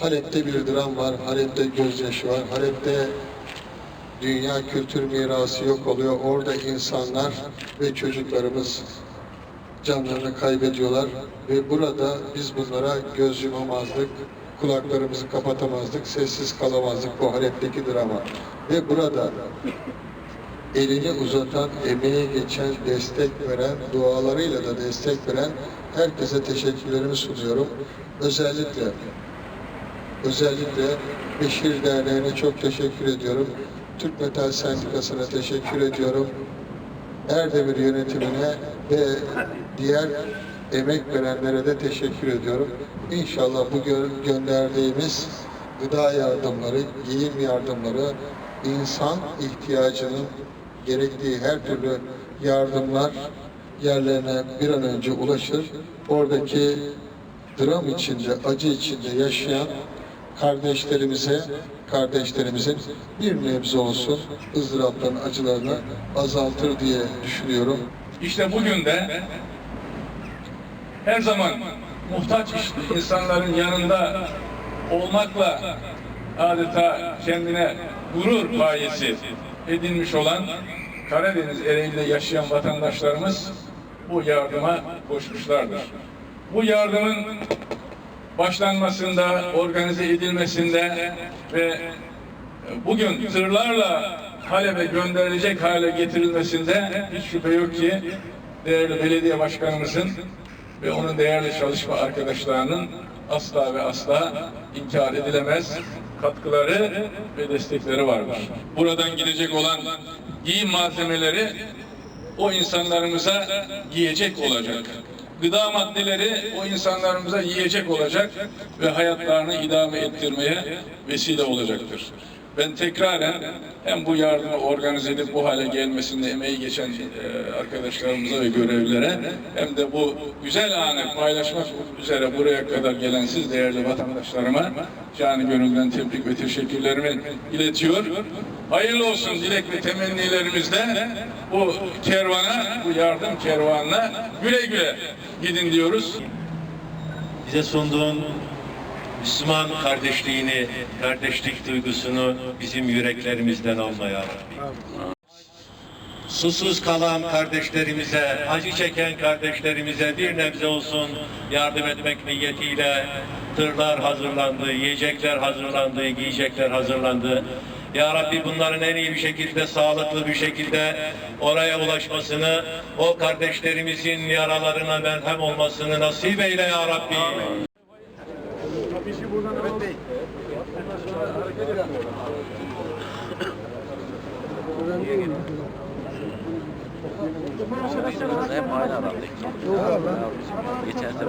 Halep'te bir dram var, Halep'te gözyaşı var, Halep'te dünya kültür mirası yok oluyor. Orada insanlar ve çocuklarımız canlarını kaybediyorlar ve burada biz bunlara göz yumamazdık, kulaklarımızı kapatamazdık, sessiz kalamazdık bu Halep'teki drama. Ve burada elini uzatan, emeği geçen, destek veren, dualarıyla da destek veren herkese teşekkürlerimi sunuyorum. Özellikle Özellikle Beşir Derneği'ne çok teşekkür ediyorum. Türk Metal Sendikası'na teşekkür ediyorum. Erdemir yönetimine ve diğer emek verenlere de teşekkür ediyorum. İnşallah bu gö- gönderdiğimiz gıda yardımları, giyim yardımları, insan ihtiyacının gerektiği her türlü yardımlar yerlerine bir an önce ulaşır. Oradaki dram içinde, acı içinde yaşayan kardeşlerimize, kardeşlerimizin bir nebze olsun ızdırapların acılarını azaltır diye düşünüyorum. İşte bugün de her zaman muhtaç insanların yanında olmakla adeta kendine gurur gayesi edinmiş olan Karadeniz Ereğli'de yaşayan vatandaşlarımız bu yardıma koşmuşlardır. Bu yardımın başlanmasında, organize edilmesinde ve bugün tırlarla Halep'e gönderilecek hale getirilmesinde hiç şüphe yok ki değerli belediye başkanımızın ve onun değerli çalışma arkadaşlarının asla ve asla inkar edilemez katkıları ve destekleri vardır. Buradan gidecek olan giyim malzemeleri o insanlarımıza giyecek olacak. Gıda maddeleri o insanlarımıza yiyecek olacak ve hayatlarını idame ettirmeye vesile olacaktır. Ben tekraren hem bu yardımı organize edip bu hale gelmesinde emeği geçen e, arkadaşlarımıza ve görevlilere hem de bu güzel anı paylaşmak üzere buraya kadar gelen siz değerli vatandaşlarıma canı gönülden tebrik ve teşekkürlerimi iletiyor. Hayırlı olsun dilek ve temennilerimizle bu kervana, bu yardım kervanına güle güle gidin diyoruz. bize sunduğun Müslüman kardeşliğini, kardeşlik duygusunu bizim yüreklerimizden almaya Susuz kalan kardeşlerimize, acı çeken kardeşlerimize bir nebze olsun yardım etmek niyetiyle tırlar hazırlandı, yiyecekler hazırlandı, giyecekler hazırlandı. Ya Rabbi bunların en iyi bir şekilde, sağlıklı bir şekilde oraya ulaşmasını, o kardeşlerimizin yaralarına merhem olmasını nasip eyle Ya Rabbi. Hep aynı adamdık. Geçen sefer.